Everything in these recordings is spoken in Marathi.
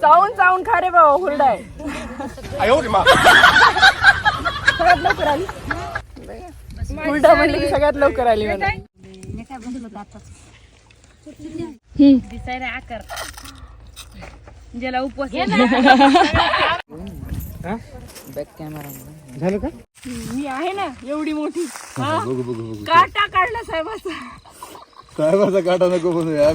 चावून चावून खा रे भाऊ हुरडाय. सगळ्यात लवकर आली. हुरडा म्हणलं की सगळ्यात लवकर आली म्हणा झालं का? मी आहे ना एवढी मोठी. काटा काढला साहेबाचा. साहेबाचा काटा नको बनू यार.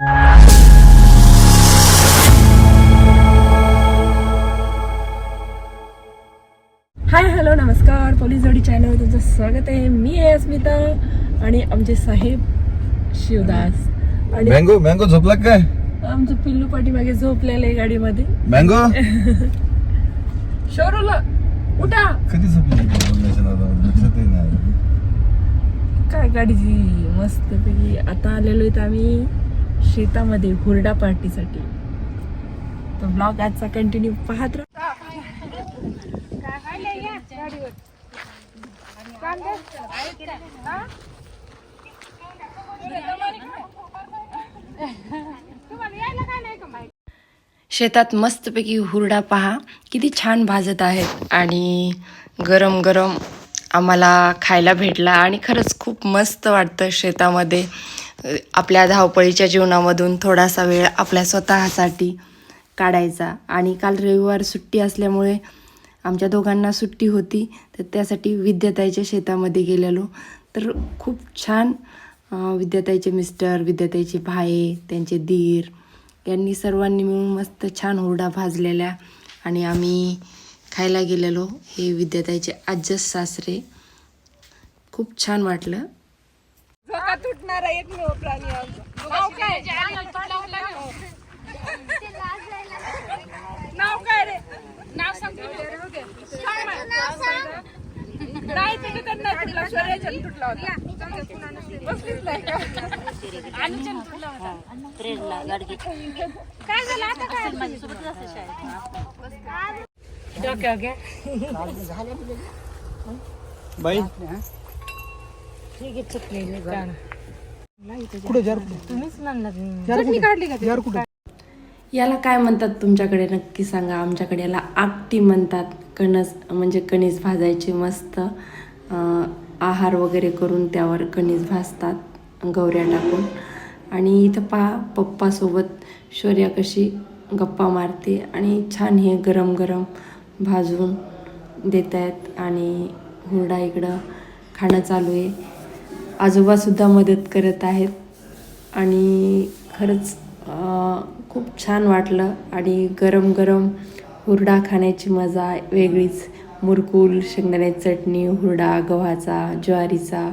हाय हॅलो नमस्कार. पोलीस जोडी चॅनलवर तुमचं स्वागत आहे. मी आहे अस्मिता आणि आमचे साहेब शिवदास. आणि मँगो मँगो झोपला काय? आमचं पिल्लू पाठीमागे झोपलेलं आहे गाडीमध्ये. मँगो? शोरूला उठा. कधी झोपली. काय गाडीची मस्त पैकी आता आलेलो आहेत आम्ही. शेतामध्ये हुरडा पार्टीसाठी. तर ब्लॉग आजचा कंटिन्यू पाहत शेतात मस्तपैकी हुरडा पहा. किती छान भाजत आहेत. आणि गरम गरम आम्हाला खायला भेटला. आणि खरंच खूप मस्त वाटतं शेतामध्ये. आपल्या धावपळीच्या जीवनामधून थोडासा वेळ आपल्या स्वतःसाठी काढायचा. आणि काल रविवार सुट्टी असल्यामुळे आमच्या दोघांना सुट्टी होती तर त्यासाठी विद्याताईच्या शेतामध्ये गेलेलो. तर खूप छान विद्याताईचे मिस्टर विद्याताईचे भाये त्यांचे दीर यांनी सर्वांनी मिळून मस्त छान हुरडा भाजलेल्या आणि आम्ही खायला गेलेलो. हे विद्याताईचे आज्जस सासरे. खूप छान वाटलं. तुटणारा एकमेव प्राणी नाव काय? नाव काय रे? नाव सांग नाही तुटत नाही तुटला. शौर्याचंद तुटला होता. बसलीच नाही का? काय झालं? आता काय? बाई. कुठे जार कुठे याला काय म्हणतात तुमच्याकडे? नक्की सांगा. आमच्याकडे याला आगटी म्हणतात. कणस म्हणजे कणीस भाजायचे मस्त. आहार वगैरे करून त्यावर कणीस भाजतात गौऱ्या टाकून. आणि इथं पहा पप्पासोबत शौर्या कशी गप्पा मारते आणि छान हे गरम गरम भाजून देत आहेत आणि हुरडा इकडं खाणं चालू आहे. आजोबासुद्धा मदत करत आहेत. आणि खरंच खूप छान वाटलं. आणि गरम गरम हुरडा खाण्याची मजा वेगळीच. मुरकुल शेंगदाण्याची चटणी हुरडा गव्हाचा ज्वारीचा.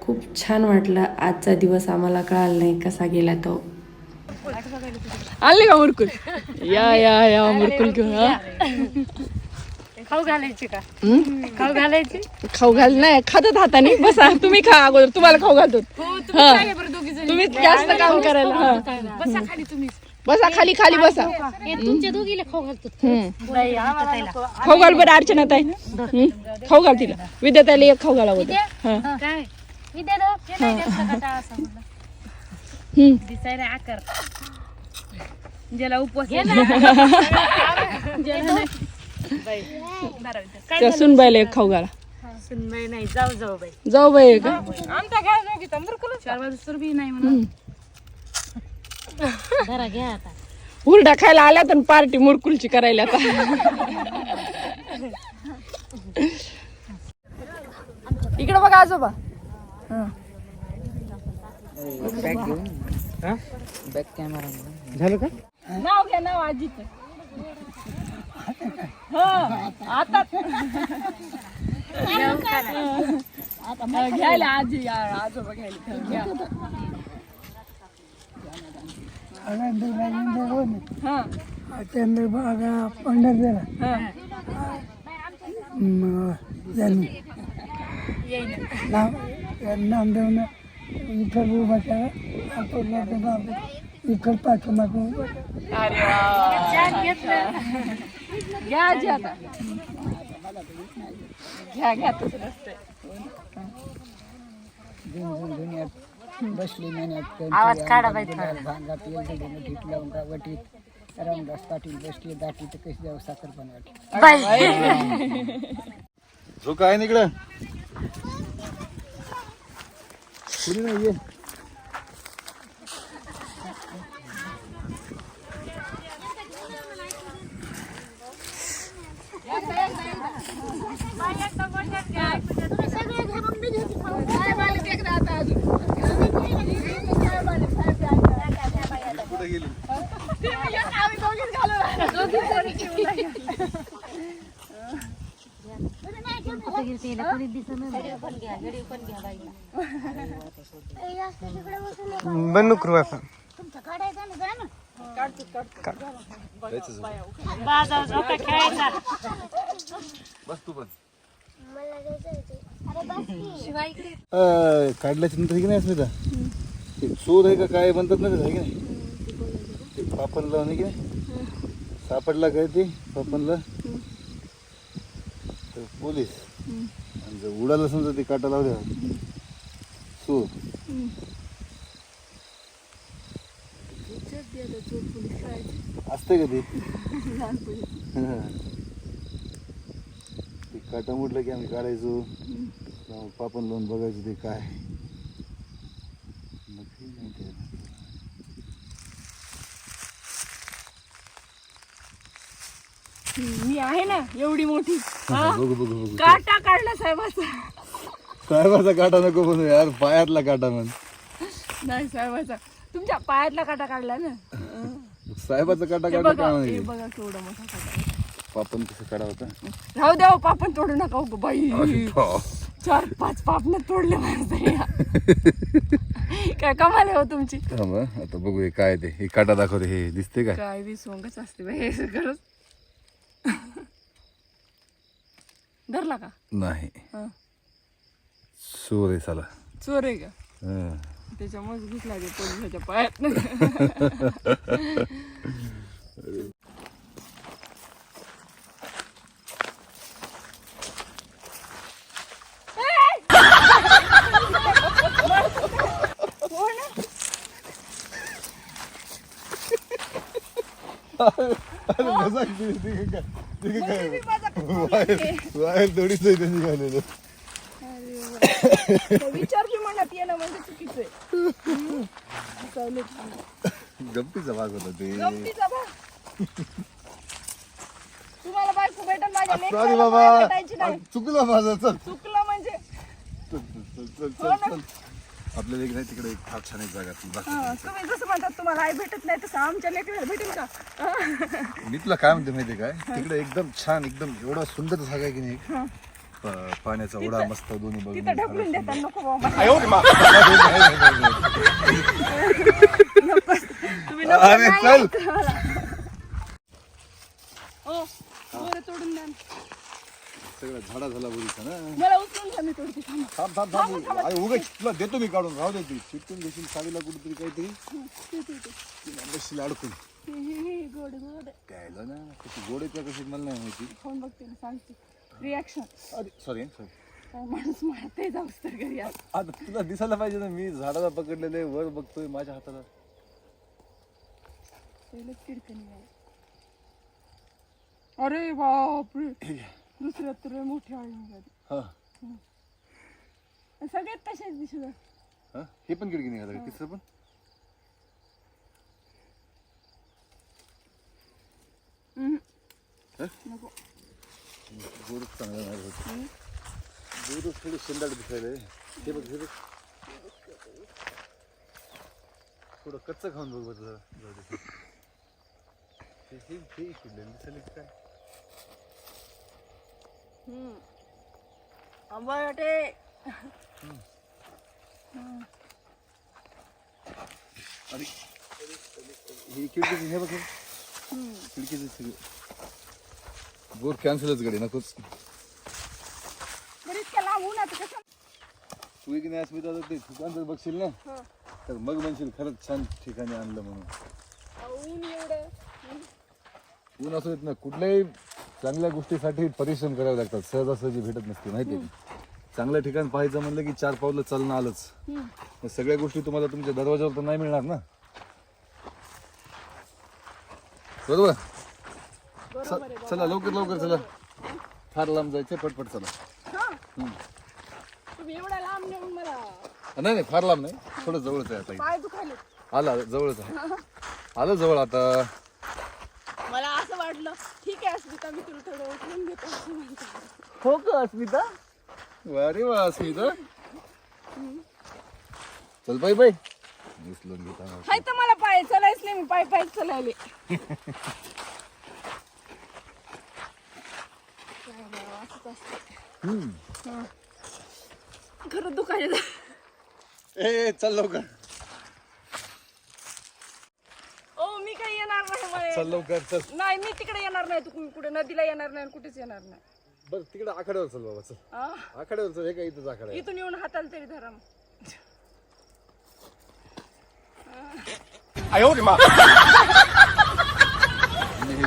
खूप छान वाटलं. आजचा दिवस आम्हाला कळाला नाही कसा गेला तो. आले का मुरकुल? या या या मुरकुल घेऊन खाऊ घालायची का? खाऊ घालायची? खाऊ घाल नाही खातात हाताने. बसा तुम्ही खा अगोदर. तुम्हाला खाऊ घालतो. तुम्ही जास्त काम करायला हा. बसा खाली तुम्ही बसा खाली खाली बसा. तुमच्या दोघीला खाऊ घालतो. खाऊ घाल बरं अर्चना ताई. हम्म. खाऊ घाल तिला. विद्याताईला एक खाऊ घाला होता हा. काय? विद्या दो, नाही जास्त. हम्म. दिसायला आकार. ज्याला उपवास त्या सुनबाईला एक खाऊ घाला. सुनबाई नाही जाऊ जाऊ बाई. जाऊ बाई का आमचा घ्या चार वाजता तर बी नाही म्हणून जरा घ्या आता. हुरडा खायला आल्या तर पार्टी मुरकुलची करायला आता. इकडे बघा आजोबा. हा. झालं का नाव घ्या नाव आजीच. आता घ्यायला आजी आजोबा घ्यायला घ्या चंद्रभागा पंढरपूर यांनी नामदेवनं विठ्ठल उभा केला आपण विठ्ठल पाठोमागून घ्या आजी आता. घ्या घ्या तसं नसतंय. बसली महिन्यात आवाज काढा बाई थोडा. भांगात येईल वटीत पाटील बसले दाटी तर कशी जाऊ साखर पण वाटी. बाई. जो काय निकडं कुणी नाही ये. बंद करू आपण काढल्याच्या नंतर की नाही अस्मिता ते चोर आहे का काय म्हणतात ना त्याला, की नाही? ते पापनला नाही की नाही? सापडला काय ते पापनला? तर पोलीस. आणि जर उडाला समजा ते काटा लावल्या चोर. असते का ते? काटा मुडलं की आम्ही काढायचो. पापण लावून बघायचो ते काय. मी आहे ना एवढी मोठी. बघू बघू बघू. काटा काढला साहेबाचा साहेबाचा काटा नको म्हणू यार पायातला काटा म्हण. नाही साहेबाचा. तुमच्या पायातला काटा काढला ना? साहेबाचा काटा हे काटा बघा काय हे म्हणे? बघा केवढा मोठा काटा. पापण कसं काढा होता? राहू द्या पापण तोडू नका उगं बाई. हो. चार पाच पापण तोडले माझं काय कमाल आहे हो तुमची. थांब हं. आता बघू हे काय ते. हे काटा दाखवते हे दिसते काय काय बी सोंगच असते बाई हे सगळंच. धरला का? नाही. हं. चोर आहे साला. चोर आहे का? हं. त्याच्यामुळेच घुसला ते पोलिसाच्या पायात. अरे मजाक केली, ते काय- ते काय- वायर वायर थोडीच आहे त्यांनी घालेलं विचार बी मनात येणं म्हणजे चुकीचं आहे. गप्पीचा भाग होता ते. गमतीचा भाग. तुम्हाला बायको भेटल माझ्या सॉरी लेकराला बाबा मला भेटायची नाही. चुकलं माझं चल. चुकलं म्हणजे? चल चल चल चल चल. आपल्याला एक नाही तिकडे एक फार छान एक जागा. हा, तुम्ही जसं म्हणतात तुम्हाला आई भेटत नाही तसं आमच्या लेकराला भेटेल का? हा. मी तुला काय म्हणते माहितीये काय? तिकडे एकदम छान एकदम एवढा सुंदर जागा आहे की नाही? पाण्याचा ओढा मस्त दोन्ही बघून अरे चल. सगळा झाडा झाला बोरीचा ना. थांब. थांब थांब उगाच तुला देतो मी काढून राहू दे तू. चिटकून घेशील साडीला कुठेतरी काहीतरी. अडकून गोड गोड. काय झालं ना? कशी गोड त्या कशी मला नाही माहिती. बघते सांगते. रिॲक्शन अरे सॉरी सॉरी माणूस मारते जाऊस तर घरी आज. आता तुला दिसायला पाहिजे ना मी झाडाला पकडलेले वर बघतोय माझ्या हाताला. पहिलंच किडकणी आहे. अरे बापरे. दुसऱ्या तर मोठी आळी निघाली हा. आणि सगळ्यात तसेच दिसत हा? हे पण किडकी निघालं का? तिसरं पण? हा? नको. गोडच चांगलं नाही होत दूधच थोडं शेंदाड दिसायला हे बघ हे बघ. थोडं कच्चं खाऊन बघ दे. हे हे दिसायला काय आंबाटे अरे हे खिडकीचं हे बघ सगळं बोर कॅन्सलच गडी नकोच. उन्हाचं कसं? तू एक नाही अस्मिता तर ते ठिकाण जर बघशील ना? तर मग म्हणशील खरंच छान ठिकाणी आणलं म्हणून. अहो, ऊन एवढं. ऊन असं येत ना कुठल्याही चांगल्या गोष्टीसाठी परिश्रम करावे लागतात. सहजासहजी भेटत नसते माहिती आहे का? चांगलं ठिकाण पाहायचं म्हणलं की चार पावलं चालणं आलंच. मग सगळ्या गोष्टी तुम्हाला तुमच्या दरवाजावर तर नाही मिळणार ना? बरोबर? च- चला लवकर लवकर चला. फार लांब जायचं पटपट चला. तुम्ही एवढ्या लांब नेऊन मला नाही नाही फार लांब नाही. थोडं जवळच आहे आता इथे. पाय दुखायले आलं आलं जवळच आहे. आलं जवळ आता. मला असं वाटलं ठीक आहे अस्मिता मी तुला थोडं उचलून घेतो असं म्हणते. हो का अस्मिता? अरे वा अस्मिता. चल बाई बाई. उचलून घेता हाय तर मला पाय चलायच नाही मी पाय पाय चलायले. असंच असतं हा. खरं दुखायचं ए चल लवकर ओ मी काही येणार नाही मला म्हणे. चल नाही मी तिकडे येणार नाही तू कुठे नदीला येणार नाही आणि कुठेच येणार नाही बरं तिकडे आखाड्यावर चल बाबा चल हा? आखाड्यावर चल हे काय इथंच आखाडा इथून येऊन हाताल तरी धरा मग. मी हे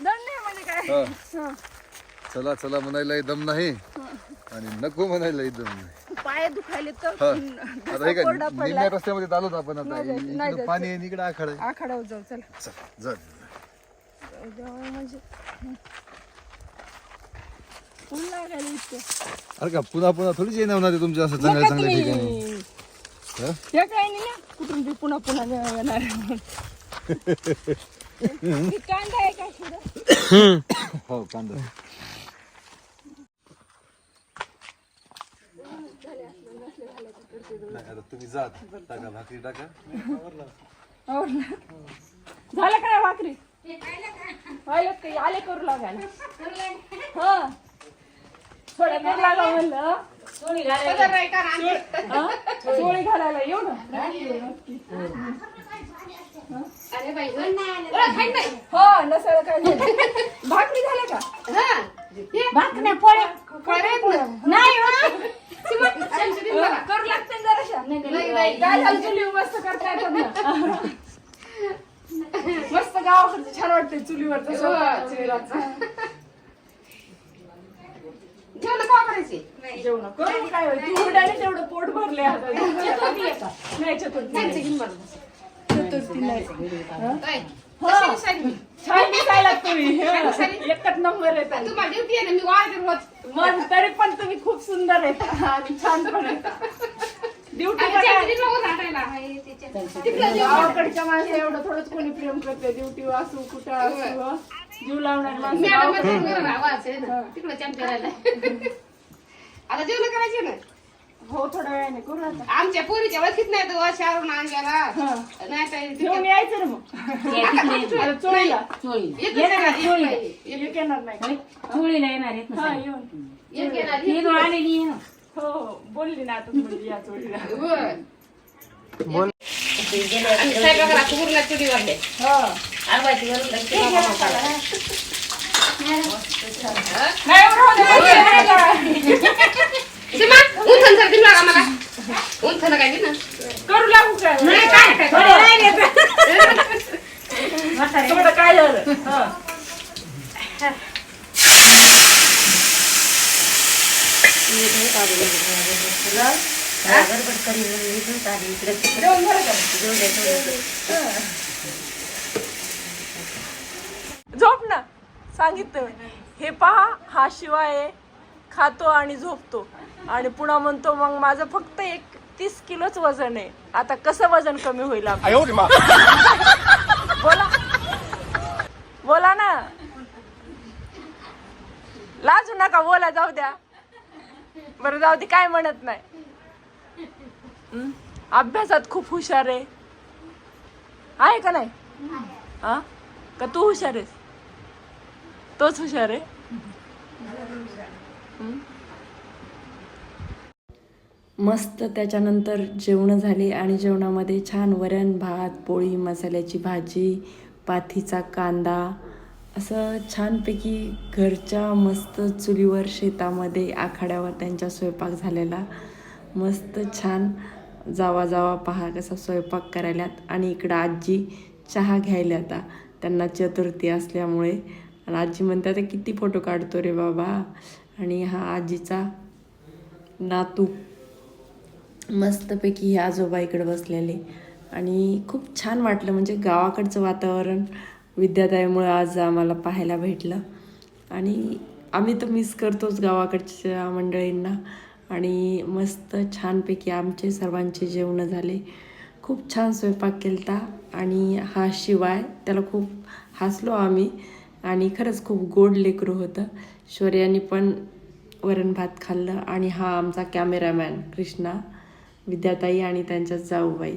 धन्य म्हणे काय हा. चला चला म्हणायला दम नाही आणि नको म्हणायला दम नाही. पाय दुखायले तर हा. धसा आता हे काय कोरडा पडला निम्म्या रस्त्यामध्ये आलोत आपण आता. नाही जायचं, नाही इकडे पाणी आहे आणि इकडे आखाड आहे. आखाड्यावर जाऊ चला. चल जा जाऊ म्हणजे. ऊन लागायला इतकं. अरे का पुन्हा पुन्हा थोडीच येणार होणार आहे तुमच्या असं चांगल्या चांगल्या ठिकाणी तुम्ही. हा? हे काय नाही ना कुठून बी पुन्हा पुन्हा येणार कांदा आहे का हो कांदा. नाही आता तुम्ही जा टाका भाकरी टाका. आवरलं. झालं काय भाकरी? आले काही आले करू लागायला. हा. थोडं करू लागा म्हणलं चोळी घालायला येऊ ना. हो नसेल काय नाही. भाकरी झाल्या का? अं, करू लागते जराशा काय झालं चुली मस्त करता येतात ना. मस्त गावाकडचं छान वाटते चुलीवरचं. स्वयंपाक, चुलीवरचं. जेवण करू काय तेवढं पोट भरले आता. नाही चतुर्थी नाही हं? हं. छान दिसायला तुम्ही. हं. एकच नंबर येतात मग तरी पण तुम्ही खूप सुंदर आहेत आणि छान पण आहेत ड्युटी गावाकडच्या माणसं एवढं थोडंच कोणी प्रेम करते ड्युटी असू कुठं असू हं. जीव लावणारी माणसं. आता जेवण करायचे ना? हो थोड्या वेळाने करू आता. आमच्या पोरीच्या ओळखीत नाही तो शाहरुख आणलेला. हं. नाही घेऊन यायचं ना मग. आता चोळीला. एकच येणार, एक येणार नाही. चोळीला येणार आहेत ना हा येऊन. एक येणार, ही दोन आलेली आहे ना. हो हो बोलली ना या. स्वयंपाकाला पूर्ण वाढले. हा. उंथन सर दिला आम्हाला उंथन काय दिलं? करू लागू काय नाही काय काय थोडे राहिले म्हातारे. थोडं काय झालं हा. झोप ना सांगितलं हे पहा हा शिवाय खातो आणि झोपतो. आणि पुन्हा म्हणतो मग माझं फक्त एक तीस किलोच वजन आहे. आता कसं वजन कमी होईल बोला. बोला ना. लाजू नका बोला जाऊ द्या. बरं जाऊ दे काय म्हणत नाही. हं? अभ्यासात खूप हुशार आहे. आहे का नाही? हा? का तू हुशार आहेस? तोच हुशार आहे? मस्त त्याच्यानंतर जेवणं झाली आणि जेवणामध्ये छान वरण भात पोळी मसाल्याची भाजी पाथीचा कांदा असं छानपैकी घरच्या मस्त चुलीवर शेतामध्ये आखाड्यावर त्यांचा स्वयंपाक झालेला. मस्त छान जावा जावा पहा कसा स्वयंपाक करायल्यात. आणि इकडं आजी चहा घ्यायला आता. त्यांना चतुर्थी असल्यामुळे. आणि आजी म्हणतात किती फोटो काढतो रे बाबा? आणि हा आजीचा नातू. मस्तपैकी हे आजोबा इकडं बसलेले. आणि खूप छान वाटलं. म्हणजे गावाकडचं वातावरण विद्याताईमुळे आज आम्हाला पाहायला भेटलं. आणि आम्ही तर मिस करतोच गावाकडच्या मंडळींना. आणि मस्त छानपैकी आमचे सर्वांचे जेवणं झाले. खूप छान स्वयंपाक केलता. आणि हा शिवाय त्याला खूप हसलो आम्ही. आणि खरंच खूप गोड लेकरू होतं. शौर्याने पण वरण भात खाल्लं. आणि हा आमचा कॅमेरामॅन कृष्णा विद्याताई आणि त्यांच्या जाऊबाई.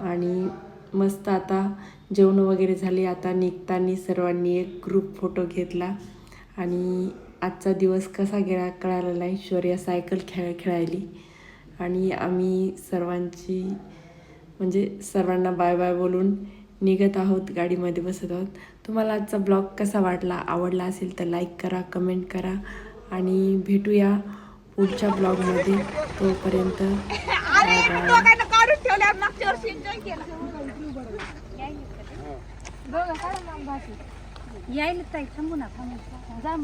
आणि मस्त आता जेवण वगैरे झाले आता निघताना सर्वांनी एक ग्रुप फोटो घेतला. आणि आजचा दिवस कसा गेला कळाला नाही. शौर्या सायकल खेळ खेळायली. आणि आम्ही सर्वांची म्हणजे सर्वांना बाय बाय बोलून निघत आहोत गाडीमध्ये बसत आहोत. तुम्हाला आजचा ब्लॉग कसा वाटला आवडला असेल तर लाईक करा कमेंट करा. आणि भेटूया पुढच्या ब्लॉगमध्ये तोपर्यंत bye bye. यायला ताई थांबू ना थांबू जा